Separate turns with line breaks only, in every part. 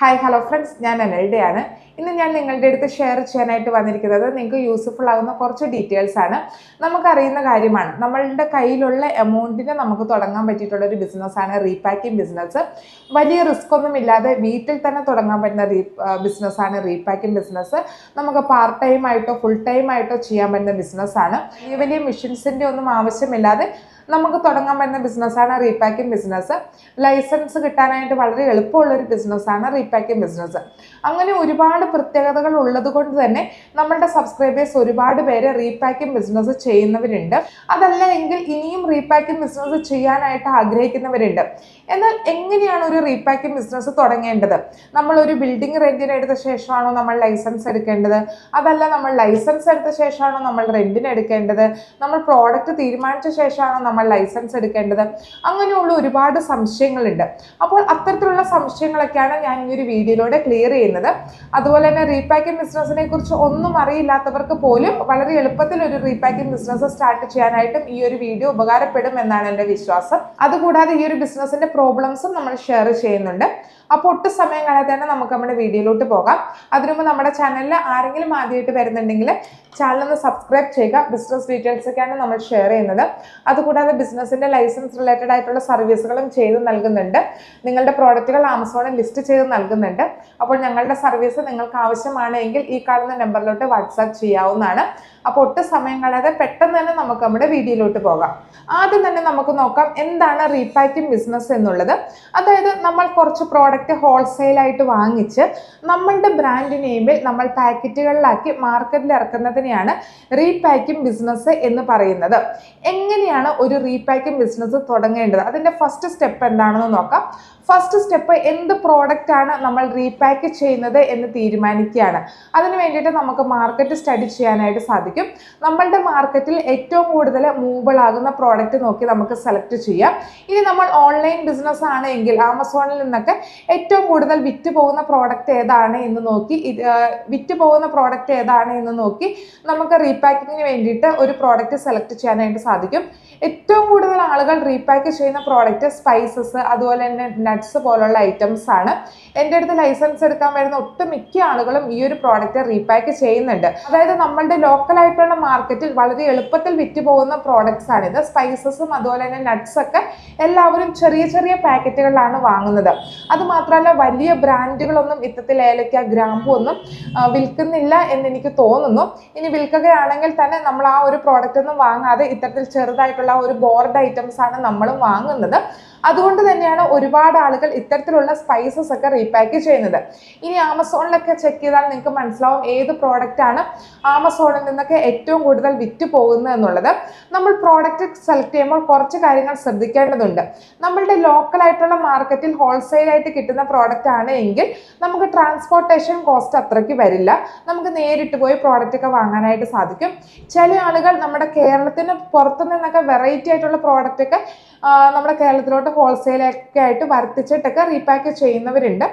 Hi hello friends ഞാൻ അനൽഡയാണ്. ഇന്ന് ഞാൻ നിങ്ങളുടെ അടുത്ത് ഷെയർ ചെയ്യാനായിട്ട് വന്നിരിക്കുന്നത് നിങ്ങൾക്ക് യൂസ്ഫുൾ ആകുന്ന കുറച്ച് ഡീറ്റെയിൽസ് ആണ്. നമുക്കറിയുന്ന കാര്യമാണ്. നമ്മളുടെ കയ്യിലുള്ള എമൗണ്ടിന് നമുക്ക് തുടങ്ങാൻ പറ്റിയിട്ടുള്ള ഒരു ബിസിനസ്സാണ് റീപാക്കിംഗ് ബിസിനസ് വലിയ റിസ്ക് ഒന്നും ഇല്ലാതെ വീട്ടിൽ തന്നെ തുടങ്ങാൻ പറ്റുന്ന റീ ബിസിനസ്സാണ് റീപാക്കിംഗ് ബിസിനസ് നമുക്ക് പാർട്ട് ടൈം ആയിട്ടോ ഫുൾ ടൈം ആയിട്ടോ ചെയ്യാൻ പറ്റുന്ന ബിസിനസ്സാണ് വലിയ വലിയ മെഷീൻസിന്റെ ഒന്നും ആവശ്യമില്ലാതെ നമുക്ക് തുടങ്ങാൻ പറ്റുന്ന ബിസിനസ്സാണ് റീപാക്കിംഗ് ബിസിനസ് ലൈസൻസ് കിട്ടാനായിട്ട് വളരെ എളുപ്പമുള്ള ഒരു ബിസിനസ്സാണ് റീപാക്കിംഗ് ബിസിനസ് അങ്ങനെ ഒരുപാട് പ്രത്യേകതകൾ ഉള്ളത് കൊണ്ട് തന്നെ നമ്മളുടെ സബ്സ്ക്രൈബേഴ്സ് ഒരുപാട് പേര് റീപാക്കിംഗ് ബിസിനസ് ചെയ്യുന്നവരുണ്ട്. അതല്ല എങ്കിൽ ഇനിയും റീപാക്കിംഗ് ബിസിനസ് ചെയ്യാനായിട്ട് ആഗ്രഹിക്കുന്നവരുണ്ട്. എന്നാൽ എങ്ങനെയാണ് ഒരു റീപാക്കിംഗ് ബിസിനസ് തുടങ്ങേണ്ടത്? നമ്മൾ ഒരു ബിൽഡിംഗ് റെന്റിന് എടുത്ത ശേഷമാണോ നമ്മൾ ലൈസൻസ് എടുക്കേണ്ടത്? അതല്ല നമ്മൾ ലൈസൻസ് എടുത്ത ശേഷമാണോ നമ്മൾ റെന്റിന് എടുക്കേണ്ടത്? നമ്മൾ പ്രോഡക്റ്റ് തീരുമാനിച്ച ശേഷമാണോ നമ്മൾ ലൈസൻസ് എടുക്കേണ്ടത്? അങ്ങനെയുള്ള ഒരുപാട് സംശയങ്ങളുണ്ട്. അപ്പോൾ അത്തരത്തിലുള്ള സംശയങ്ങളൊക്കെയാണ് ഞാൻ ഈ ഒരു വീഡിയോയിലൂടെ ക്ലിയർ ചെയ്യുന്നത്. അതുപോലെ തന്നെ റീപാക്കിംഗ് ബിസിനസ്സിനെ കുറിച്ച് ഒന്നും അറിയില്ലാത്തവർക്ക് പോലും വളരെ എളുപ്പത്തിൽ ഒരു റീപാക്കിംഗ് ബിസിനസ് സ്റ്റാർട്ട് ചെയ്യാനായിട്ടും ഈ ഒരു വീഡിയോ ഉപകാരപ്പെടും എന്നാണ് എന്റെ വിശ്വാസം. അതുകൂടാതെ ഈ ഒരു ബിസിനസിന്റെ പ്രോബ്ലംസും നമ്മൾ ഷെയർ ചെയ്യുന്നുണ്ട്. അപ്പോൾ ഒട്ടും സമയം കളയാതെ തന്നെ നമുക്ക് നമ്മുടെ വീഡിയോയിലോട്ട് പോകാം. അതിനു നമ്മുടെ ചാനലിൽ ആരെങ്കിലും ആദ്യമായിട്ട് വരുന്നുണ്ടെങ്കിൽ ചാനൽ ഒന്ന് സബ്സ്ക്രൈബ് ചെയ്യുക. ബിസിനസ് ഡീറ്റെയിൽസ് ഒക്കെയാണ് നമ്മൾ ഷെയർ ചെയ്യുന്നത്. അതുകൂടാതെ ബിസിനസ്സിന്റെ ലൈസൻസ് റിലേറ്റഡ് ആയിട്ടുള്ള സർവീസുകളും ചെയ്ത് നൽകുന്നുണ്ട്. നിങ്ങളുടെ പ്രോഡക്റ്റുകൾ ആമസോണിൽ ലിസ്റ്റ് ചെയ്ത് നൽകുന്നുണ്ട്. അപ്പോൾ ഞങ്ങളുടെ സർവീസ് നിങ്ങൾക്ക് ആവശ്യമാണെങ്കിൽ ഈ കാണുന്ന നമ്പറിലോട്ട് വാട്സാപ്പ് ചെയ്യാവുന്നതാണ്. അപ്പോൾ ഒട്ടും സമയം കളയാതെ പെട്ടെന്ന് തന്നെ നമുക്ക് നമ്മുടെ വീഡിയോയിലോട്ട് പോകാം. ആദ്യം തന്നെ നമുക്ക് നോക്കാം എന്താണ് റീപാക്കിംഗ് ബിസിനസ് എന്നുള്ളത്. അതായത് നമ്മൾ കുറച്ച് പ്രോഡക്റ്റ് ഹോൾസെയിലായിട്ട് വാങ്ങിച്ച് നമ്മളുടെ ബ്രാൻഡ് നെയിമിൽ നമ്മൾ പാക്കറ്റുകളിലാക്കി മാർക്കറ്റിൽ ഇറക്കുന്നതിനെയാണ് റീപാക്കിംഗ് ബിസിനസ് എന്ന് പറയുന്നത്. എങ്ങനെയാണ് ഒരു റീപാക്കിംഗ് ബിസിനസ് തുടങ്ങേണ്ടത്? അതിന്റെ ഫസ്റ്റ് സ്റ്റെപ്പ് എന്താണെന്ന് നോക്കാം. ഫസ്റ്റ് സ്റ്റെപ്പ് എന്ത് പ്രോഡക്റ്റ് ആണ് നമ്മൾ റീപാക്ക് ചെയ്യുന്നത് എന്ന് തീരുമാനിക്കുകയാണ്. അതിന് വേണ്ടിയിട്ട് നമുക്ക് മാർക്കറ്റ് സ്റ്റഡി ചെയ്യാനായിട്ട് സാധിക്കും. നമ്മളുടെ മാർക്കറ്റിൽ ഏറ്റവും കൂടുതൽ മൂവബിൾ ആകുന്ന പ്രോഡക്റ്റ് നോക്കി നമുക്ക് സെലക്ട് ചെയ്യാം. ഇനി നമ്മൾ ഓൺലൈൻ ബിസിനസ് ആണ് എങ്കിൽ ആമസോണിൽ നിന്നൊക്കെ ഏറ്റവും കൂടുതൽ വിറ്റ് പോകുന്ന പ്രോഡക്റ്റ് ഏതാണ് എന്ന് നോക്കി വിറ്റ് പോകുന്ന പ്രോഡക്റ്റ് ഏതാണ് എന്ന് നോക്കി നമുക്ക് റീപാക്കിങ്ങിന് വേണ്ടിയിട്ട് ഒരു പ്രോഡക്റ്റ് സെലക്ട് ചെയ്യാനായിട്ട് സാധിക്കും. ഏറ്റവും കൂടുതൽ ആളുകൾ റീപാക്ക് ചെയ്യുന്ന പ്രോഡക്റ്റ് സ്പൈസസ് അതുപോലെ തന്നെ നട്ട്സ് പോലുള്ള ഐറ്റംസ് ആണ്. എന്റെ അടുത്ത് ലൈസൻസ് എടുക്കാൻ വരുന്ന ഒട്ടുമിക്ക ആളുകളും ഈ ഒരു പ്രോഡക്റ്റ് റീപാക്ക് ചെയ്യുന്നുണ്ട്. അതായത് നമ്മളുടെ ലോക്കലായിട്ടുള്ള മാർക്കറ്റിൽ വളരെ എളുപ്പത്തിൽ വിറ്റ് പോകുന്ന പ്രോഡക്ട്സ് ആണിത് സ്പൈസസും അതുപോലെ തന്നെ നട്ട്സ് ഒക്കെ എല്ലാവരും ചെറിയ ചെറിയ പാക്കറ്റുകളിലാണ് വാങ്ങുന്നത്. അതുമാത്രമല്ല വലിയ ബ്രാൻഡുകളൊന്നും ഇത്തരത്തിൽ ഏലക്ക ഗ്രാമ്പു ഒന്നും വിൽക്കുന്നില്ല എന്നെനിക്ക് തോന്നുന്നു. ഇനി വിൽക്കുകയാണെങ്കിൽ തന്നെ നമ്മൾ ആ ഒരു പ്രോഡക്റ്റ് ഒന്നും വാങ്ങാതെ ഇത്തരത്തിൽ ചെറുതായിട്ടുള്ള ഒരു ബോർഡ് ഐറ്റംസ് ആണ് നമ്മളും വാങ്ങുന്നത്. അതുകൊണ്ട് തന്നെയാണ് ഒരുപാട് ആളുകൾ ഇത്തരത്തിലുള്ള സ്പൈസസ് ഒക്കെ റീപാക്ക് ചെയ്യുന്നത്. ഇനി ആമസോണിലൊക്കെ ചെക്ക് ചെയ്താൽ നിങ്ങൾക്ക് മനസ്സിലാവും ഏത് പ്രോഡക്റ്റ് ആണ് ആമസോണിൽ നിന്നൊക്കെ ഏറ്റവും കൂടുതൽ വിറ്റ് പോകുന്നത് എന്നുള്ളത്. നമ്മൾ പ്രോഡക്റ്റ് സെലക്ട് ചെയ്യുമ്പോൾ കുറച്ച് കാര്യങ്ങൾ ശ്രദ്ധിക്കേണ്ടതുണ്ട്. നമ്മളുടെ ലോക്കൽ ആയിട്ടുള്ള മാർക്കറ്റിൽ ഹോൾസെയിലായിട്ട് കിട്ടുന്ന പ്രോഡക്റ്റ് ആണ് എങ്കിൽ നമുക്ക് ട്രാൻസ്പോർട്ടേഷൻ കോസ്റ്റ് അത്രയ്ക്ക് വരില്ല. നമുക്ക് നേരിട്ട് പോയി പ്രോഡക്റ്റ് ഒക്കെ വാങ്ങാനായിട്ട് സാധിക്കും. ചില ആളുകൾ നമ്മുടെ കേരളത്തിന് പുറത്തു നിന്നൊക്കെ വെറൈറ്റി ആയിട്ടുള്ള പ്രോഡക്റ്റ് ഒക്കെ നമ്മുടെ കേരളത്തിലോട്ട് ഹോൾസെയിലൊക്കെ ആയിട്ട് വർത്തിച്ചിട്ടൊക്കെ റീപാക്ക് ചെയ്യുന്നവരുണ്ട്.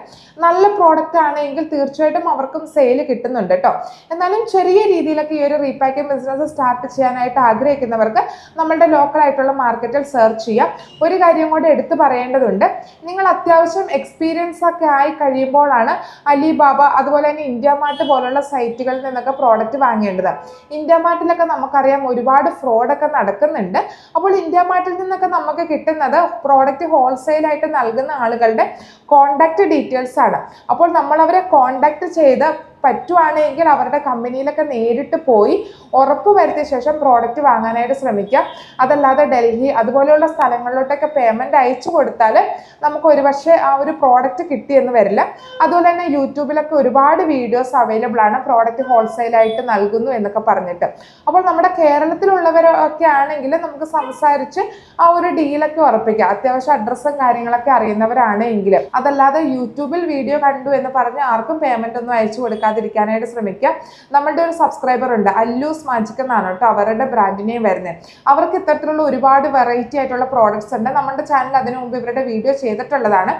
നല്ല പ്രോഡക്റ്റ് ആണെങ്കിൽ തീർച്ചയായിട്ടും അവർക്കും സെയിൽ കിട്ടുന്നുണ്ട് കേട്ടോ. എന്നാലും ചെറിയ രീതിയിലൊക്കെ ഈ ഒരു റീപാക്കിംഗ് ബിസിനസ് സ്റ്റാർട്ട് ചെയ്യാനായിട്ട് ആഗ്രഹിക്കുന്നവർക്ക് നമ്മളുടെ ലോക്കൽ ആയിട്ടുള്ള മാർക്കറ്റിൽ സെർച്ച് ചെയ്യാം. ഒരു കാര്യം കൂടെ എടുത്തു പറയേണ്ടതുണ്ട്. നിങ്ങൾ അത്യാവശ്യം എക്സ്പീരിയൻസ് ഒക്കെ ആയി കഴിയുമ്പോഴാണ് അലിബാബ അതുപോലെ തന്നെ ഇന്ത്യ മാർട്ട് പോലുള്ള സൈറ്റുകളിൽ നിന്നൊക്കെ പ്രോഡക്റ്റ് വാങ്ങേണ്ടത്. ഇന്ത്യ മാർട്ടിലൊക്കെ നമുക്കറിയാം ഒരുപാട് ഫ്രോഡൊക്കെ നടക്കുന്നുണ്ട്. അപ്പോൾ ഇന്ത്യ മാർട്ടിൽ നിന്നൊക്കെ നമുക്ക് കിട്ടുന്നത് പ്രോഡക്റ്റ് ഹോൾസെയിൽ ആയിട്ട് നൽകുന്ന ആളുകളുടെ കോണ്ടാക്ട് ഡീറ്റെയിൽസ് ആണ്. അപ്പോൾ നമ്മൾ അവരെ കോണ്ടാക്ട് ചെയ്ത് പറ്റുവാണെങ്കിൽ അവരുടെ കമ്പനിയിലൊക്കെ നേരിട്ട് പോയി ഉറപ്പ് വരുത്തിയ ശേഷം പ്രോഡക്റ്റ് വാങ്ങാനായിട്ട് ശ്രമിക്കുക. അതല്ലാതെ ഡൽഹി അതുപോലെയുള്ള സ്ഥലങ്ങളിലോട്ടൊക്കെ പേയ്മെന്റ് അയച്ചു കൊടുത്താൽ നമുക്ക് ഒരുപക്ഷെ ആ ഒരു പ്രോഡക്റ്റ് കിട്ടിയെന്ന് വരില്ല. അതുപോലെ തന്നെ യൂട്യൂബിലൊക്കെ ഒരുപാട് വീഡിയോസ് അവൈലബിൾ ആണ് പ്രോഡക്റ്റ് ഹോൾസെയിലായിട്ട് നൽകുന്നു എന്നൊക്കെ പറഞ്ഞിട്ട്. അപ്പോൾ നമ്മുടെ കേരളത്തിലുള്ളവരൊക്കെ ആണെങ്കിൽ നമുക്ക് സംസാരിച്ച് ആ ഒരു ഡീലൊക്കെ ഉറപ്പിക്കാം. അത്യാവശ്യം അഡ്രസ്സും കാര്യങ്ങളൊക്കെ അറിയുന്നവരാണെങ്കിൽ അതല്ലാതെ യൂട്യൂബിൽ വീഡിയോ കണ്ടു എന്ന് പറഞ്ഞ് ആർക്കും പേയ്മെന്റ് ഒന്നും അയച്ചു കൊടുക്കാതെ ചെയ്യാതിരിക്കാനായിട്ട് ശ്രമിക്കുക. നമ്മളുടെ ഒരു സബ്സ്ക്രൈബർ ഉണ്ട് അല്ലൂസ് മാജിക് എന്നാണ് കേട്ടോ അവരുടെ ബ്രാൻഡിനെയും വരുന്നത് അവർക്ക് ഇത്തരത്തിലുള്ള ഒരുപാട് വെറൈറ്റി ആയിട്ടുള്ള പ്രോഡക്ട്സ് ഉണ്ട്. നമ്മുടെ ചാനൽ അതിനു മുമ്പ് ഇവരുടെ വീഡിയോ ചെയ്തിട്ടുള്ളതാണ്.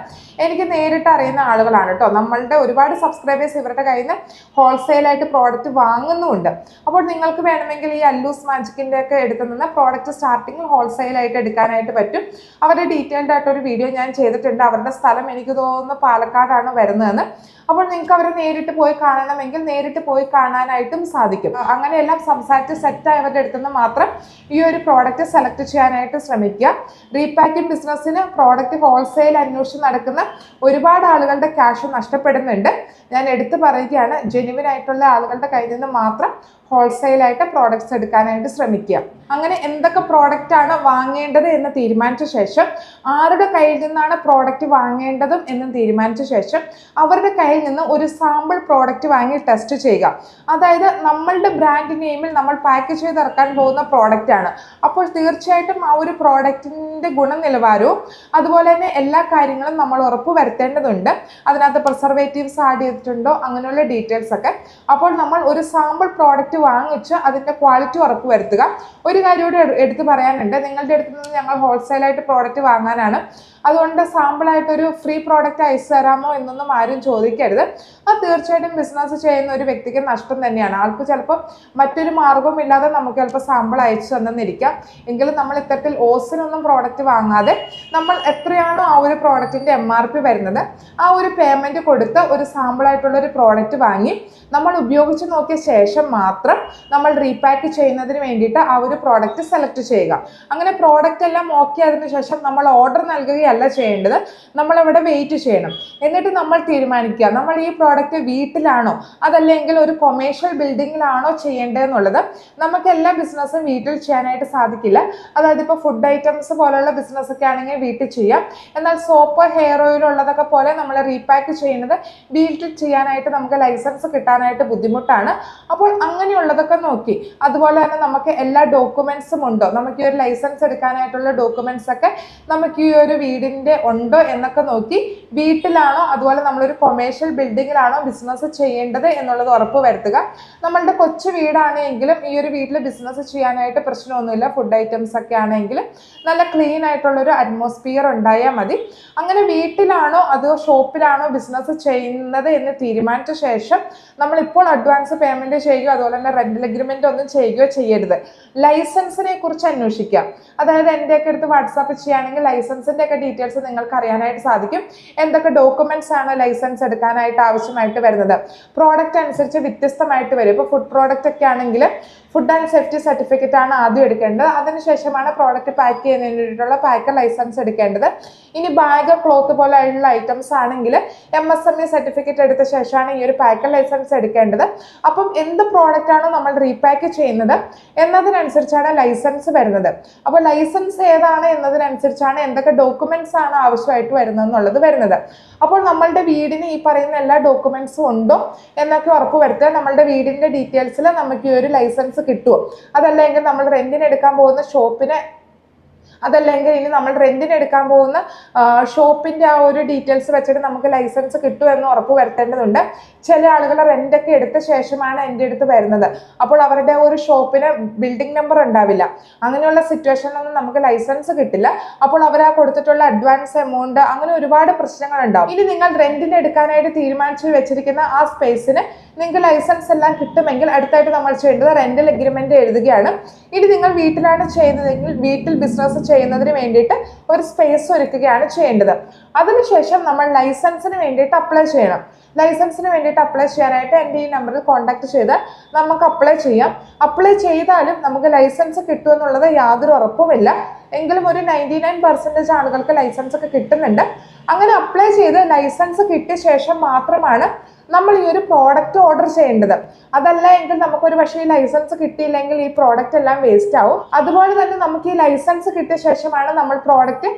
എനിക്ക് നേരിട്ട് അറിയുന്ന ആളുകളാണ് കേട്ടോ. നമ്മളുടെ ഒരുപാട് സബ്സ്ക്രൈബേഴ്സ് ഇവരുടെ കയ്യിൽ നിന്ന് ഹോൾസെയിലായിട്ട് പ്രോഡക്റ്റ് വാങ്ങുന്നുമുണ്ട്. അപ്പോൾ നിങ്ങൾക്ക് വേണമെങ്കിൽ ഈ അല്ലൂസ് മാജിക്കിന്റെ ഒക്കെ എടുത്തു നിന്ന് പ്രോഡക്റ്റ് സ്റ്റാർട്ടിങ്ങിൽ ഹോൾസെയിലായിട്ട് എടുക്കാനായിട്ട് പറ്റും. അവരുടെ ഡീറ്റെയിൽഡ് ആയിട്ടൊരു വീഡിയോ ഞാൻ ചെയ്തിട്ടുണ്ട്. അവരുടെ സ്ഥലം എനിക്ക് തോന്നുന്നു പാലക്കാടാണ് വരുന്നതെന്ന്. അപ്പോൾ നിങ്ങൾക്ക് അവരെ നേരിട്ട് പോയി കാണണമെങ്കിൽ നേരിട്ട് പോയി കാണാനായിട്ടും സാധിക്കും. അങ്ങനെയെല്ലാം സംസാരിച്ച് സെറ്റ് ആയവരുടെ അടുത്ത് നിന്ന് മാത്രം ഈ ഒരു പ്രോഡക്റ്റ് സെലക്ട് ചെയ്യാനായിട്ട് ശ്രമിക്കുക. റീപാക്കിംഗ് ബിസിനസ്സിന് പ്രോഡക്റ്റ് ഹോൾസെയിൽ അന്വേഷിച്ച് നടക്കുന്ന ഒരുപാട് ആളുകളുടെ ക്യാഷ് നഷ്ടപ്പെടുന്നുണ്ട്. ഞാൻ എടുത്തു പറയുകയാണ് ജെനുവിൻ ആയിട്ടുള്ള ആളുകളുടെ കയ്യിൽ നിന്ന് മാത്രം ഹോൾസെയിലായിട്ട് പ്രോഡക്റ്റ്സ് എടുക്കാനായിട്ട് ശ്രമിക്കുക. അങ്ങനെ എന്തൊക്കെ പ്രോഡക്റ്റാണ് വാങ്ങേണ്ടത് എന്ന് തീരുമാനിച്ച ശേഷം ആരുടെ കയ്യിൽ നിന്നാണ് പ്രോഡക്റ്റ് വാങ്ങേണ്ടതും എന്ന് തീരുമാനിച്ച ശേഷം അവരുടെ കയ്യിൽ നിന്ന് ഒരു സാമ്പിൾ പ്രോഡക്റ്റ് വാങ്ങി ടെസ്റ്റ് ചെയ്യുക. അതായത് നമ്മളുടെ ബ്രാൻഡ് നെയിമിൽ നമ്മൾ പാക്ക് ചെയ്തിറക്കാൻ പോകുന്ന പ്രോഡക്റ്റാണ് അപ്പോൾ തീർച്ചയായിട്ടും ആ ഒരു പ്രോഡക്റ്റിന്റെ ഗുണനിലവാരവും അതുപോലെ തന്നെ എല്ലാ കാര്യങ്ങളും നമ്മൾ ഉറപ്പ് വരുത്തേണ്ടതുണ്ട്. അതിനകത്ത് പ്രിസർവേറ്റീവ്സ് ആഡ് ചെയ്തിട്ടുണ്ടോ അങ്ങനെയുള്ള ഡീറ്റെയിൽസ് ഒക്കെ. അപ്പോൾ നമ്മൾ ഒരു സാമ്പിൾ പ്രോഡക്റ്റ് വാങ്ങിച്ച് അതിന്റെ ക്വാളിറ്റി ഉറപ്പ് വരുത്തുക. ഒരു കാര്യം കൂടി എടുത്ത് പറയാനുണ്ട്. നിങ്ങളുടെ അടുത്ത് നിന്ന് ഞങ്ങൾ ഹോൾസെയിലായിട്ട് പ്രോഡക്റ്റ് വാങ്ങാനാണ് അതുകൊണ്ട് സാമ്പിളായിട്ടൊരു ഫ്രീ പ്രോഡക്റ്റ് അയച്ചു തരാമോ എന്നൊന്നും ആരും ചോദിക്കരുത്. അത് തീർച്ചയായിട്ടും ബിസിനസ് ചെയ്യുന്ന ഒരു വ്യക്തിക്ക് നഷ്ടം തന്നെയാണ്. ആൾക്ക് ചിലപ്പോൾ മറ്റൊരു മാർഗവും ഇല്ലാതെ നമുക്ക് ചിലപ്പോൾ സാമ്പിൾ അയച്ചു തന്നെന്നിരിക്കാം എങ്കിലും നമ്മൾ ഇത്തരത്തിൽ ഓസിനൊന്നും പ്രോഡക്റ്റ് വാങ്ങാതെ നമ്മൾ എത്രയാണോ ആ ഒരു പ്രോഡക്റ്റിന്റെ എം ആർ പി വരുന്നത് ആ ഒരു പേയ്മെന്റ് കൊടുത്ത് ഒരു സാമ്പിളായിട്ടുള്ള ഒരു പ്രോഡക്റ്റ് വാങ്ങി നമ്മൾ ഉപയോഗിച്ച് നോക്കിയ ശേഷം മാത്രം നമ്മൾ റീപാക്ക് ചെയ്യുന്നതിന് വേണ്ടിയിട്ട് ആ ഒരു പ്രോഡക്റ്റ് സെലക്ട് ചെയ്യുക. അങ്ങനെ പ്രോഡക്റ്റ് എല്ലാം ഓക്കെ ആയതിനു ശേഷം നമ്മൾ ഓർഡർ നൽകുകയല്ല ചെയ്യേണ്ടത് നമ്മളവിടെ വെയിറ്റ് ചെയ്യണം. എന്നിട്ട് നമ്മൾ തീരുമാനിക്കുക. നമ്മൾ ഈ പ്രോഡക്റ്റ് വീട്ടിലാണോ അതല്ലെങ്കിൽ ഒരു കൊമേഴ്ഷ്യൽ ബിൽഡിങ്ങിലാണോ ചെയ്യേണ്ടതെന്നുള്ളത് നമുക്ക് എല്ലാ ബിസിനസ്സും വീട്ടിൽ ചെയ്യാനായിട്ട് സാധിക്കില്ല. അതായത് ഇപ്പോൾ ഫുഡ് ഐറ്റംസ് പോലെയുള്ള ബിസിനസ് ഒക്കെ ആണെങ്കിൽ വീട്ടിൽ ചെയ്യാം. എന്നാൽ സോപ്പ് ഹെയർ ഓയിൽ ഉള്ളതൊക്കെ പോലെ നമ്മൾ റീപാക്ക് ചെയ്യുന്നത് വീട്ടിൽ ചെയ്യാനായിട്ട് നമുക്ക് ലൈസൻസ് കിട്ടാനായിട്ട് ബുദ്ധിമുട്ടാണ്. അപ്പോൾ അങ്ങനെയുള്ളതൊക്കെ നോക്കി. അതുപോലെ തന്നെ നമുക്ക് എല്ലാ ഡോക്യുമെന്റ്സും ഉണ്ടോ? നമുക്ക് ഈ ഒരു ലൈസൻസ് എടുക്കാനായിട്ടുള്ള ഡോക്യുമെന്റ്സ് ഒക്കെ നമുക്ക് ഈ ഒരു വീടിന്റെ ഉണ്ടോ എന്നൊക്കെ നോക്കി വീട്ടിലാണോ അതുപോലെ നമ്മളൊരു കൊമേഴ്ഷ്യൽ ബിൽഡിങ്ങിലാണോ ബിസിനസ് ചെയ്യേണ്ടത് എന്നുള്ളത് ഉറപ്പ് വരുത്തുക. നമ്മളുടെ കൊച്ചു വീടാണെങ്കിലും ഈ ഒരു വീട്ടിൽ ബിസിനസ് ചെയ്യാനായിട്ട് പ്രശ്നമൊന്നുമില്ല. ഫുഡ് ഐറ്റംസ് ഒക്കെ ആണെങ്കിൽ നല്ല ക്ലീൻ ആയിട്ടുള്ളൊരു അറ്റ്മോസ്ഫിയർ ഉണ്ടായാൽ മതി. അങ്ങനെ വീട്ടിലാണോ അതോ ഷോപ്പിലാണോ ബിസിനസ് ചെയ്യുന്നത് എന്ന് തീരുമാനിച്ച ശേഷം നമ്മളിപ്പോൾ അഡ്വാൻസ് പേയ്മെന്റ് ചെയ്യുകയോ അതുപോലെ തന്നെ റെന്റൽ അഗ്രിമെന്റ് ഒന്നും ചെയ്യുകയോ ചെയ്യരുത്. ലൈസൻസിനെ കുറിച്ച് അന്വേഷിക്കാം. അതായത് എന്റെയൊക്കെ അടുത്ത് വാട്സാപ്പ് ചെയ്യുകയാണെങ്കിൽ ലൈസൻസിന്റെ ഒക്കെ ഡീറ്റെയിൽസ് നിങ്ങൾക്ക് അറിയാനായിട്ട് സാധിക്കും. എന്തൊക്കെ ഡോക്യുമെന്റ്സ് ആണ് ലൈസൻസ് എടുക്കാനായിട്ട് ആവശ്യമായിട്ട് വരുന്നത്? പ്രോഡക്റ്റ് അനുസരിച്ച് വ്യത്യസ്തമായിട്ട് വരും. ഇപ്പോൾ ഫുഡ് പ്രോഡക്റ്റ് ഒക്കെ ആണെങ്കിൽ ഫുഡ് ആൻഡ് സേഫ്റ്റി സർട്ടിഫിക്കറ്റ് ആണ് ആദ്യം എടുക്കേണ്ടത്. അതിനുശേഷമാണ് പ്രോഡക്റ്റ് പാക്ക് ചെയ്യുന്നതിന് വേണ്ടിയിട്ടുള്ള പാക്കർ ലൈസൻസ് എടുക്കേണ്ടത്. ഇനി ബാഗ് ക്ലോത്ത് പോലെയുള്ള ഐറ്റംസ് ആണെങ്കിൽ M S M E certificate എടുത്ത ശേഷമാണ് ഈ ഒരു പാക്കർ ലൈസൻസ് എടുക്കേണ്ടത്. അപ്പം എന്ത് പ്രോഡക്റ്റ് ആണോ നമ്മൾ റീപാക്ക് ചെയ്യുന്നത് എന്നതിനനുസരിച്ചാണ് ലൈസൻസ് വരുന്നത്. അപ്പോൾ ലൈസൻസ് ഏതാണ് എന്നതിനനുസരിച്ചാണ് എന്തൊക്കെ ഡോക്യുമെന്റ്സ് ആണ് ആവശ്യമായിട്ട് വരുന്നത് എന്നുള്ളത് വരുന്നത്. അപ്പോൾ നമ്മളുടെ വീടിന് ഈ പറയുന്ന എല്ലാ ഡോക്യുമെന്റ്സും ഉണ്ടോ എന്നൊക്കെ ഉറപ്പ് വരുത്തുക. നമ്മളുടെ വീടിന്റെ ഡീറ്റെയിൽസിൽ നമുക്ക് ഈ ഒരു ലൈസൻസ് കിട്ടുമോ അതല്ലെങ്കിൽ നമ്മൾ റെന്റിന് എടുക്കാൻ പോകുന്ന ഷോപ്പിന് അതല്ലെങ്കിൽ ഇനി നമ്മൾ റെന്റിന് എടുക്കാൻ പോകുന്ന ഷോപ്പിന്റെ ആ ഒരു ഡീറ്റെയിൽസ് വെച്ചിട്ട് നമുക്ക് ലൈസൻസ് കിട്ടും എന്ന് ഉറപ്പ് വരുത്തേണ്ടതുണ്ട്. ചില ആളുകൾ റെന്റൊക്കെ എടുത്ത ശേഷമാണ് എന്റെ അടുത്ത് വരുന്നത്. അപ്പോൾ അവരുടെ ഒരു ഷോപ്പിന് ബിൽഡിംഗ് നമ്പർ ഉണ്ടാവില്ല. അങ്ങനെയുള്ള സിറ്റുവേഷനിലൊന്നും നമുക്ക് ലൈസൻസ് കിട്ടില്ല. അപ്പോൾ അവർ ആ കൊടുത്തിട്ടുള്ള അഡ്വാൻസ് എമൗണ്ട് അങ്ങനെ ഒരുപാട് പ്രശ്നങ്ങൾ ഉണ്ടാവും. ഇനി നിങ്ങൾ റെന്റിന് എടുക്കാനായിട്ട് തീരുമാനിച്ചു വെച്ചിരിക്കുന്ന ആ സ്പേസിന് നിങ്ങൾക്ക് ലൈസൻസ് എല്ലാം കിട്ടുമെങ്കിൽ അടുത്തായിട്ട് നമ്മൾ ചെയ്യേണ്ടത് റെന്റൽ എഗ്രിമെന്റ് എഴുതുകയാണ്. ഇനി നിങ്ങൾ വീട്ടിലാണ് ചെയ്യുന്നതെങ്കിൽ വീട്ടിൽ ബിസിനസ് ചെയ്യുന്നതിന് വേണ്ടിയിട്ട് ഒരു സ്പേസ് ഒരുക്കുകയാണ് ചെയ്യേണ്ടത്. അതിനുശേഷം നമ്മൾ ലൈസൻസിന് വേണ്ടിയിട്ട് അപ്ലൈ ചെയ്യണം. ലൈസൻസിന് വേണ്ടിയിട്ട് അപ്ലൈ ചെയ്യാനായിട്ട് എന്റെ ഈ നമ്പറിൽ കോൺടാക്ട് ചെയ്ത് നമുക്ക് അപ്ലൈ ചെയ്യാം. അപ്ലൈ ചെയ്താലും നമുക്ക് ലൈസൻസ് കിട്ടുമെന്നുള്ളത് യാതൊരു ഉറപ്പുമില്ല. എങ്കിലും ഒരു നയന്റി നയൻ പെർസെന്റേജ് ആളുകൾക്ക് ലൈസൻസ് ഒക്കെ കിട്ടുന്നുണ്ട്. അങ്ങനെ അപ്ലൈ ചെയ്ത് ലൈസൻസ് കിട്ടിയ ശേഷം മാത്രമാണ് നമ്മൾ ഈ ഒരു പ്രോഡക്റ്റ് ഓർഡർ ചെയ്യേണ്ടത്. അതല്ല എങ്കിൽ നമുക്കൊരു പക്ഷേ ഈ ലൈസൻസ് കിട്ടിയില്ലെങ്കിൽ ഈ പ്രോഡക്റ്റ് എല്ലാം വേസ്റ്റ് ആവും. അതുപോലെ തന്നെ നമുക്ക് ഈ ലൈസൻസ് കിട്ടിയ ശേഷമാണ് നമ്മൾ പ്രോഡക്റ്റ്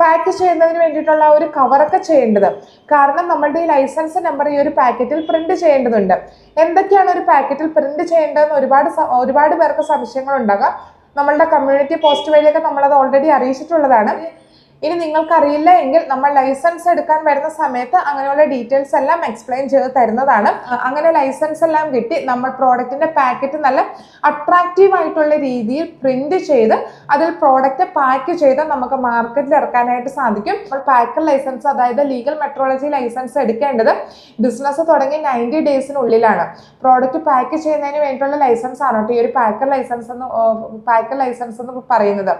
പാക്ക് ചെയ്യുന്നതിന് വേണ്ടിയിട്ടുള്ള ഒരു കവറൊക്കെ ചെയ്യേണ്ടത്. കാരണം നമ്മളുടെ ഈ ലൈസൻസ് നമ്പർ ഈ ഒരു പാക്കറ്റിൽ പ്രിന്റ് ചെയ്യേണ്ടതുണ്ട്. എന്തൊക്കെയാണ് ഒരു പാക്കറ്റിൽ പ്രിന്റ് ചെയ്യേണ്ടതെന്ന് ഒരുപാട് ഒരുപാട് പേർക്ക് സംശയങ്ങൾ ഉണ്ടാകാം നമ്മളുടെ കമ്മ്യൂണിറ്റി പോസ്റ്റ് വഴിയൊക്കെ നമ്മളത് ഓൾറെഡി അറിയിച്ചിട്ടുള്ളതാണ്. ഇനി നിങ്ങൾക്കറിയില്ല എങ്കിൽ നമ്മൾ ലൈസൻസ് എടുക്കാൻ വരുന്ന സമയത്ത് അങ്ങനെയുള്ള ഡീറ്റെയിൽസ് എല്ലാം എക്സ്പ്ലെയിൻ ചെയ്ത് തരുന്നതാണ്. അങ്ങനെ ലൈസൻസ് എല്ലാം കിട്ടി നമ്മൾ പ്രോഡക്റ്റിന്റെ പാക്കറ്റ് നല്ല അട്രാക്റ്റീവ് ആയിട്ടുള്ള രീതിയിൽ പ്രിന്റ് ചെയ്ത് അതിൽ പ്രോഡക്റ്റ് പാക്ക് ചെയ്ത് നമുക്ക് മാർക്കറ്റിൽ ഇറക്കാനായിട്ട് സാധിക്കും. അപ്പോൾ പാക്കർ ലൈസൻസ് അതായത് ലീഗൽ മെട്രോളജി ലൈസൻസ് എടുക്കേണ്ടത് ബിസിനസ് തുടങ്ങി നയന്റി ഡേയ്സിനുള്ളിലാണ് പ്രോഡക്റ്റ് പാക്ക് ചെയ്യുന്നതിന് വേണ്ടിയിട്ടുള്ള ലൈസൻസ് ആണ് കേട്ടോ ഈ ഒരു പാക്കർ ലൈസൻസ് എന്ന് പാക്കർ ലൈസൻസ് എന്ന് പറയുന്നത്.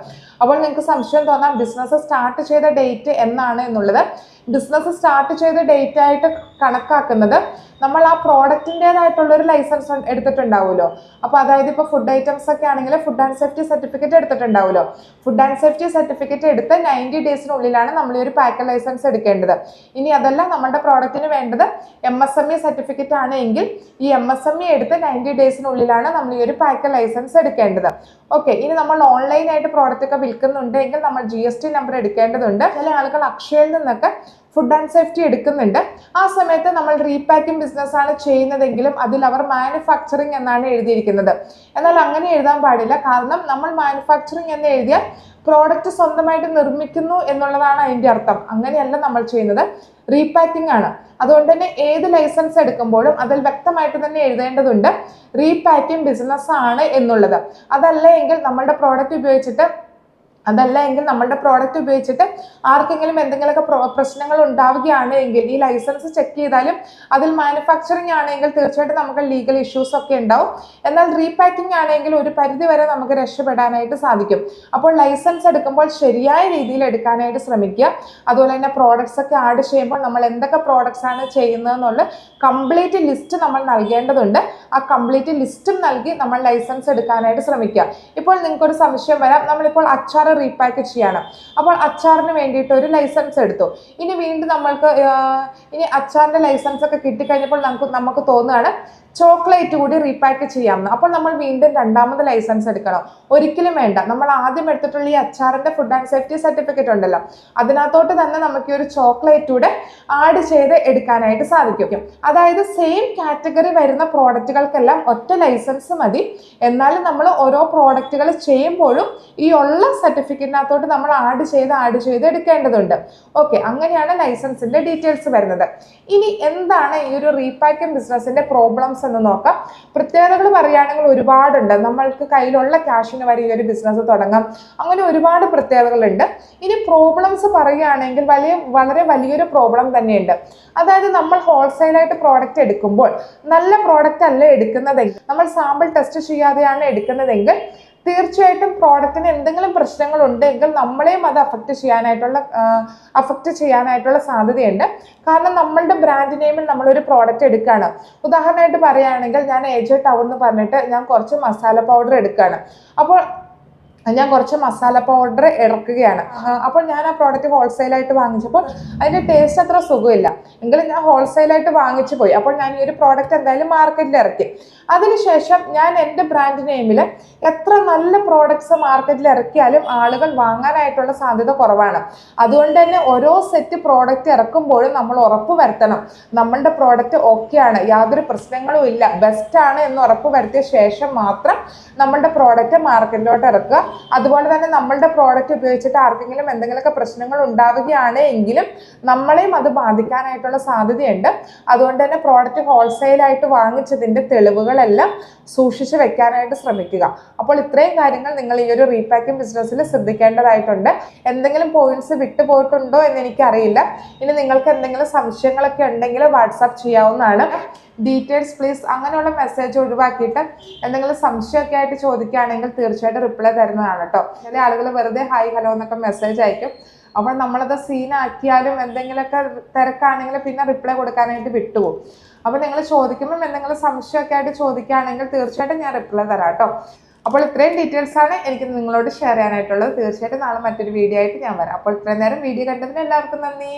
അപ്പോൾ നിങ്ങൾക്ക് സംശയം തോന്നാം ബിസിനസ് സ്റ്റാർട്ട് ചെയ്ത ഡേറ്റ് എന്നാണ് എന്നുള്ളത്. ബിസിനസ് സ്റ്റാർട്ട് ചെയ്ത ഡേറ്റ് ആയിട്ട് കണക്കാക്കുന്നത്. നമ്മൾ ആ പ്രോഡക്റ്റിന്റെതായിട്ടുള്ള ഒരു ലൈസൻസ് എടുത്തിട്ടുണ്ടാവുമല്ലോ. അപ്പോൾ അതായത് ഇപ്പോൾ ഫുഡ് ഐറ്റംസ് ഒക്കെ ആണെങ്കിൽ ഫുഡ് ആൻഡ് സേഫ്റ്റി സർട്ടിഫിക്കറ്റ് എടുത്തിട്ടുണ്ടാവുമല്ലോ. ഫുഡ് ആൻഡ് സേഫ്റ്റി സർട്ടിഫിക്കറ്റ് എടുത്ത് നയന്റി ഡേയ്സിനുള്ളിലാണ് നമ്മൾ ഈ ഒരു പാക്ക് ലൈസൻസ് എടുക്കേണ്ടത്. ഇനി അതല്ല നമ്മുടെ പ്രോഡക്റ്റിന് വേണ്ടത് M S M E certificate ആണ് എങ്കിൽ ഈ എം എസ് എം ഇ എടുത്ത് നയന്റി ഡേയ്സിനുള്ളിലാണ് നമ്മൾ ഈ ഒരു പാക്ക് ലൈസൻസ് എടുക്കേണ്ടത്. ഓക്കെ ഇനി നമ്മൾ ഓൺലൈനായിട്ട് പ്രോഡക്റ്റ് ഒക്കെ വിൽക്കുന്നുണ്ട് എങ്കിൽ നമ്മൾ ജി എസ് ടി നമ്പർ എടുക്കേണ്ടതുണ്ട്. ചില ആളുകൾ അക്ഷയയിൽ നിന്നൊക്കെ ഫുഡ് ആൻഡ് സേഫ്റ്റി എടുക്കുന്നുണ്ട്. ആ സമയത്ത് നമ്മൾ റീപാക്കിംഗ് ബിസിനസ് ആണ് ചെയ്യുന്നതെങ്കിലും അതിൽ അവർ മാനുഫാക്ചറിങ് എന്നാണ് എഴുതിയിരിക്കുന്നത്. എന്നാൽ അങ്ങനെ എഴുതാൻ പാടില്ല. കാരണം നമ്മൾ മാനുഫാക്ചറിങ് എന്ന് എഴുതിയാൽ പ്രോഡക്റ്റ് സ്വന്തമായിട്ട് നിർമ്മിക്കുന്നു എന്നുള്ളതാണ് അതിന്റെ അർത്ഥം. അങ്ങനെയല്ല നമ്മൾ ചെയ്യുന്നത്. റീപാക്കിംഗ് ആണ്. അതുകൊണ്ട് തന്നെ ഏത് ലൈസൻസ് എടുക്കുമ്പോഴും അതിൽ വ്യക്തമായിട്ട് തന്നെ എഴുതേണ്ടതുണ്ട്. റീപാക്കിംഗ് ബിസിനസ് ആണ് എന്നുള്ളത്. അതല്ല എങ്കിൽ നമ്മളുടെ പ്രോഡക്റ്റ് ഉപയോഗിച്ചിട്ട് അതല്ല എങ്കിൽ നമ്മളുടെ പ്രോഡക്റ്റ് ഉപയോഗിച്ചിട്ട് ആർക്കെങ്കിലും എന്തെങ്കിലുമൊക്കെ പ്രോ- പ്രശ്നങ്ങൾ ഉണ്ടാവുകയാണ് എങ്കിൽ ഈ ലൈസൻസ് ചെക്ക് ചെയ്താലും അതിൽ മാനുഫാക്ചറിങ് ആണെങ്കിൽ തീർച്ചയായിട്ടും നമുക്ക് ലീഗൽ ഇഷ്യൂസ് ഒക്കെ ഉണ്ടാവും. എന്നാൽ റീപാക്കിംഗ് ആണെങ്കിൽ ഒരു പരിധി വരെ നമുക്ക് രക്ഷപ്പെടാനായിട്ട് സാധിക്കും. അപ്പോൾ ലൈസൻസ് എടുക്കുമ്പോൾ ശരിയായ രീതിയിൽ എടുക്കാനായിട്ട് ശ്രമിക്കുക. അതുപോലെ തന്നെ പ്രോഡക്ട്സ് ഒക്കെ ആഡ് ചെയ്യുമ്പോൾ നമ്മൾ എന്തൊക്കെ പ്രോഡക്ട്സ് ആണ് ചെയ്യുന്നതെന്നുള്ള കംപ്ലീറ്റ് ലിസ്റ്റ് നമ്മൾ നൽകേണ്ടതുണ്ട്. ആ കംപ്ലീറ്റ് ലിസ്റ്റും നൽകി നമ്മൾ ലൈസൻസ് എടുക്കാനായിട്ട് ശ്രമിക്കുക. ഇപ്പോൾ നിങ്ങൾക്കൊരു സംശയം വരാം. നമ്മളിപ്പോൾ അച്ചാർ റീപാക്ക് ചെയ്യണം. അപ്പോൾ അച്ചാറിന് വേണ്ടിയിട്ട് ഒരു ലൈസൻസ് എടുത്തു. ഇനി വീണ്ടും നമ്മൾക്ക് ഇനി അച്ചാറിന്റെ ലൈസൻസ് ഒക്കെ കിട്ടിക്കഴിഞ്ഞപ്പോൾ നമുക്ക് നമുക്ക് തോന്നുകയാണ് ചോക്ലേറ്റ് കൂടി റീപാക്ക് ചെയ്യാമെന്ന്. അപ്പോൾ നമ്മൾ വീണ്ടും രണ്ടാമത് ലൈസൻസ് എടുക്കണം. ഒരിക്കലും വേണ്ട. നമ്മൾ ആദ്യം എടുത്തിട്ടുള്ള ഈ അച്ചാറിന്റെ ഫുഡ് ആൻഡ് സേഫ്റ്റി സർട്ടിഫിക്കറ്റ് ഉണ്ടല്ലോ. അതിനകത്തോട്ട് തന്നെ നമുക്ക് ഈ ഒരു ചോക്ലേറ്റ് കൂടെ ആഡ് ചെയ്ത് എടുക്കാനായിട്ട് സാധിക്കും. അതായത് സെയിം കാറ്റഗറി വരുന്ന പ്രോഡക്റ്റുകൾക്കെല്ലാം ഒറ്റ ലൈസൻസ് മതി. എന്നാലും നമ്മൾ ഓരോ പ്രോഡക്റ്റുകൾ ചെയ്യുമ്പോഴും ഈ ഉള്ള സർട്ടിഫിക്കറ്റിനകത്തോട്ട് നമ്മൾ ആഡ് ചെയ്ത് ആഡ് ചെയ്ത് എടുക്കേണ്ടതുണ്ട്. ഓക്കെ അങ്ങനെയാണ് ലൈസൻസിന്റെ ഡീറ്റെയിൽസ് വരുന്നത്. ഇനി എന്താണ് ഈ ഒരു റീപാക്കിംഗ് ബിസിനസിന്റെ പ്രോബ്ലംസ് എന്ന് നോക്കാം. പ്രത്യേകതകൾ പറയുകയാണെങ്കിൽ ഒരുപാടുണ്ട്. നമ്മൾക്ക് കയ്യിലുള്ള ക്യാഷിന് വരെ ഈ ഒരു ബിസിനസ് തുടങ്ങാം. അങ്ങനെ ഒരുപാട് പ്രത്യേകതകളുണ്ട്. ഇനി പ്രോബ്ലംസ് പറയുകയാണെങ്കിൽ വലിയ വളരെ വലിയൊരു പ്രോബ്ലം തന്നെയുണ്ട്. അതായത് നമ്മൾ ഹോൾസെയിലായിട്ട് പ്രോഡക്റ്റ് എടുക്കുമ്പോൾ നല്ല പ്രോഡക്റ്റ് അല്ല എടുക്കുന്നതെങ്കിൽ നമ്മൾ സാമ്പിൾ ടെസ്റ്റ് ചെയ്യാതെയാണ് എടുക്കുന്നതെങ്കിൽ തീർച്ചയായിട്ടും പ്രോഡക്റ്റിന് എന്തെങ്കിലും പ്രശ്നങ്ങൾ ഉണ്ടെങ്കിൽ നമ്മളെയും അത് അഫക്റ്റ് ചെയ്യാനായിട്ടുള്ള അഫക്റ്റ് ചെയ്യാനായിട്ടുള്ള സാധ്യതയുണ്ട്. കാരണം നമ്മളുടെ ബ്രാൻഡ് നെയിമിൽ നമ്മളൊരു പ്രോഡക്റ്റ് എടുക്കുകയാണ്. ഉദാഹരണമായിട്ട് പറയുകയാണെങ്കിൽ ഞാൻ ഏജ് ടൗൺ എന്ന് പറഞ്ഞിട്ട് ഞാൻ കുറച്ച് മസാല പൗഡർ എടുക്കുകയാണ്. അപ്പോൾ ഞാൻ കുറച്ച് മസാല പൗഡർ ഇറക്കുകയാണ്. അപ്പോൾ ഞാൻ ആ പ്രോഡക്റ്റ് ഹോൾസെയിലായിട്ട് വാങ്ങിച്ചപ്പോൾ അതിന്റെ ടേസ്റ്റ് അത്ര സുഖമില്ല. എങ്കിലും ഞാൻ ഹോൾസെയിലായിട്ട് വാങ്ങിച്ചു പോയി. അപ്പോൾ ഞാൻ ഈ ഒരു പ്രോഡക്റ്റ് എന്തായാലും മാർക്കറ്റിൽ ഇറക്കി. അതിനുശേഷം ഞാൻ എന്റെ ബ്രാൻഡ് നെയിമിൽ എത്ര നല്ല പ്രോഡക്ട്സ് മാർക്കറ്റിൽ ഇറക്കിയാലും ആളുകൾ വാങ്ങാനായിട്ടുള്ള സാധ്യത കുറവാണ്. അതുകൊണ്ട് തന്നെ ഓരോ സെറ്റ് പ്രോഡക്റ്റ് ഇറക്കുമ്പോഴും നമ്മൾ ഉറപ്പ് വരുത്തണം. നമ്മളുടെ പ്രോഡക്റ്റ് ഓക്കെയാണ് യാതൊരു പ്രശ്നങ്ങളും ഇല്ല. ബെസ്റ്റാണ് എന്ന് ഉറപ്പ് വരുത്തിയ ശേഷം മാത്രം നമ്മളുടെ പ്രോഡക്റ്റ് മാർക്കറ്റിലോട്ട് ഇറക്കുക. അതുപോലെ തന്നെ നമ്മളുടെ പ്രോഡക്റ്റ് ഉപയോഗിച്ചിട്ട് ആർക്കെങ്കിലും എന്തെങ്കിലുമൊക്കെ പ്രശ്നങ്ങൾ ഉണ്ടാവുകയാണ് എങ്കിലും നമ്മളെയും അത് ബാധിക്കാനായിട്ടുള്ള സാധ്യതയുണ്ട്. അതുകൊണ്ട് തന്നെ പ്രോഡക്റ്റ് ഹോൾസെയിലായിട്ട് വാങ്ങിച്ചതിന്റെ തെളിവുകളെല്ലാം സൂക്ഷിച്ച് വെക്കാനായിട്ട് ശ്രമിക്കുക. അപ്പോൾ ഇത്രയും കാര്യങ്ങൾ നിങ്ങൾ ഈ ഒരു റീപാക്കിംഗ് ബിസിനസ്സിൽ ശ്രദ്ധിക്കേണ്ടതായിട്ടുണ്ട്. എന്തെങ്കിലും പോയിന്റ്സ് വിട്ടുപോയിട്ടുണ്ടോ എന്ന് എനിക്കറിയില്ല. ഇനി നിങ്ങൾക്ക് എന്തെങ്കിലും സംശയങ്ങളൊക്കെ ഉണ്ടെങ്കിൽ വാട്സാപ്പ് ചെയ്യാവുന്നതാണ്. ഡീറ്റെയിൽസ് പ്ലീസ് അങ്ങനെയുള്ള മെസ്സേജ് ഒഴിവാക്കിയിട്ട് എന്തെങ്കിലും സംശയമൊക്കെ ആയിട്ട് ചോദിക്കുകയാണെങ്കിൽ തീർച്ചയായിട്ടും റിപ്ലൈ തരുന്നതാണ് കേട്ടോ. ചില ആളുകൾ വെറുതെ ഹായ് ഹലോ എന്നൊക്കെ മെസ്സേജ് അയക്കും. അപ്പോൾ നമ്മളത് സീനാക്കിയാലും എന്തെങ്കിലുമൊക്കെ തിരക്കാണെങ്കിൽ പിന്നെ റിപ്ലൈ കൊടുക്കാനായിട്ട് വിട്ടുപോകും. അപ്പോൾ നിങ്ങൾ ചോദിക്കുമ്പം എന്തെങ്കിലും സംശയമൊക്കെ ആയിട്ട് ചോദിക്കുകയാണെങ്കിൽ തീർച്ചയായിട്ടും ഞാൻ റിപ്ലൈ തരാം കേട്ടോ. അപ്പോൾ ഇത്രയും ഡീറ്റെയിൽസ് ആണ് എനിക്ക് നിങ്ങളോട് ഷെയർ ചെയ്യാനായിട്ടുള്ളത്. തീർച്ചയായിട്ടും നാളെ മറ്റൊരു വീഡിയോ ആയിട്ട് ഞാൻ വരാം. അപ്പോൾ ഇത്രയും നേരം വീഡിയോ കണ്ടതിന് എല്ലാവർക്കും നന്ദി.